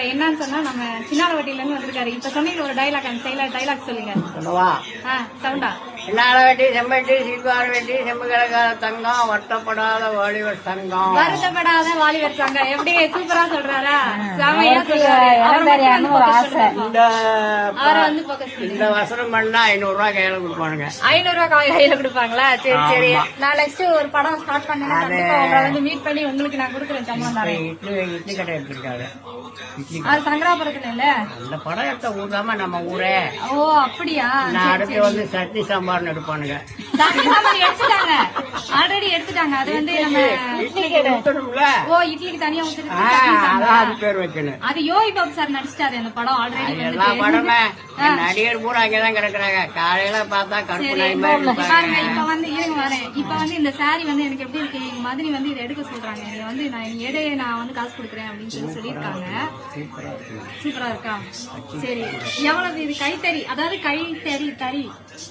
இப்ப என்னன்னு சொன்னா நம்ம சின்னாலவட்டில இருந்து வந்திருக்காரு. இப்ப சொன்னீங்க ஒரு டைலாக் அந்த டைலாக் சொல்லுங்க. சொல்லவா ஆ சவுண்டா என்னால வெட்டி செம்பட்டி சீர்கார வெட்டி செம்புகிழக்கார தங்கம் வருத்தப்படாத வாலிபர் சங்கம். வருத்தப்படாத வாலிபர் சங்க எப்படி சூப்பரா சொல்றாரா? இந்த வசனம் பண்ணா ஐநூறு ரூபாய் கையில கொடுப்பானுங்க. ஐநூறு ரூபாய் காய் கையில கொடுப்பாங்களா? சரி சரி. நான் நெக்ஸ்ட் ஒரு படம் ஸ்டார்ட் பண்ணேன்னா கண்டிப்பா உங்களை வந்து மீட் பண்ணி உங்களுக்கு நான் கொடுக்குறேன். சம்பளம் தரேன். இட்லி இட்லி கடை எடுத்திருக்காரு அது சங்கராபுரத்துல இல்ல அந்த படம் எடுத்த ஊர் நம்ம ஊரே. ஓ அப்படியா? நான் அடுத்து வந்து சட்னி சட்னி சாம்பார் எடுத்துட்டாங்க. எடுத்துட்டாங்க அது வந்து நம்ம ஓ இட்லிக்கு தனியா சாம்பார். அது பேர் வைக்கணும். அது யோகி பாபு சார் நடிச்சிட்டாரு. அந்த படம் ஆல்ரெடி எல்லா படமே. நடிகர் பூரா அங்கதான் கிடக்குறாங்க. காலையில பார்த்தா கருப்பு மாதிரி பாருங்க இப்ப வந்து இருங்க வரேன். இப்ப வந்து இந்த saree வந்து எனக்கு எப்படி இருக்கு? எங்க மதினி வந்து இதை எடுக்க சொல்றாங்க. நீங்க வந்து நான் எடை நான் வந்து காசு கொடுக்குறேன் அப்படின்னு சொல்லி சொல்லியிருக்காங்க. சூப்பரா இருக்கு? சரி எவ்வளவு இது? கைத்தறி. அதாவது கைத்தறி தறி.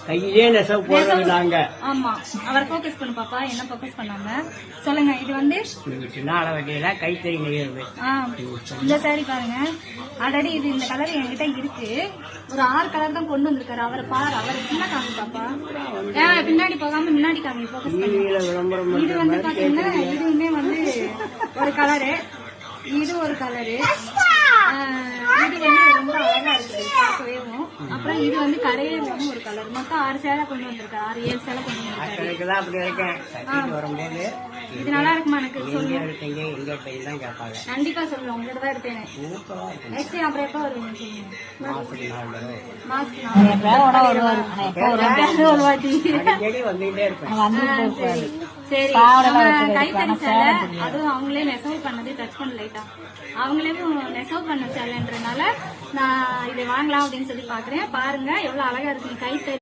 கையிலே நெசவு போடுறது நாங்க ஆமா. அவர் ஃபோக்கஸ் பண்ணு பாப்பா. என்ன ஃபோக்கஸ் பண்ணாம சொல்லுங்க இது வந்து சின்ன அளவட்டியில கைத்தறி இந்த saree பாருங்க. ஆல்ரெடி இது இந்த கலர் என்கிட்ட இருக்கு. ஒரு ஆறு கலர் தான் கொண்டு வந்திருக்காரு. அவரை பாரு அவர் பின்ன காமி பாப்பா. பின்னாடி போகாம முன்னாடி காமி ஃபோக்கஸ் பண்ணு. இது வந்து பாத்தீங்கன்னா இதுவுமே வந்து ஒரு கலரு இது ஒரு கலரு இது வந்து ரொம்ப அழகா இருக்கு பார்க்கவேவும் அப்புறம் இது வந்து கரையவும் ஒரு கலர் மொத்தம் ஆறு சேலை கொண்டு வந்திருக்காரு. ஆறு ஏழு சேலை கொண்டு வந்திருக்காரு. அப்படி இருக்கேன் கட்டிட்டு வரும்போது இது நல்லா இருக்குமா எனக்கு? சொல்லுங்க. கண்டிப்பா சொல்லுவேன் உங்ககிட்ட தான் எடுத்தேன். நெக்ஸ்ட் அப்புறம் எப்போ வருவீங்க சொல்லுங்க மாசத்துக்கு ஒரு வாட்டி வந்துகிட்டே இருப்பேன் சரி நம்ம கைத்தறி சேலை அதுவும் அவங்களே நெசவு பண்ணது டச் பண்ண லைட்டா. அவங்களே நெசவு பண்ண சேலைன்றனால நான் இதை வாங்கலாம் அப்படின்னு சொல்லி பாக்குறேன் பாருங்க எவ்வளவு அழகா இருக்கு. கைத்தறி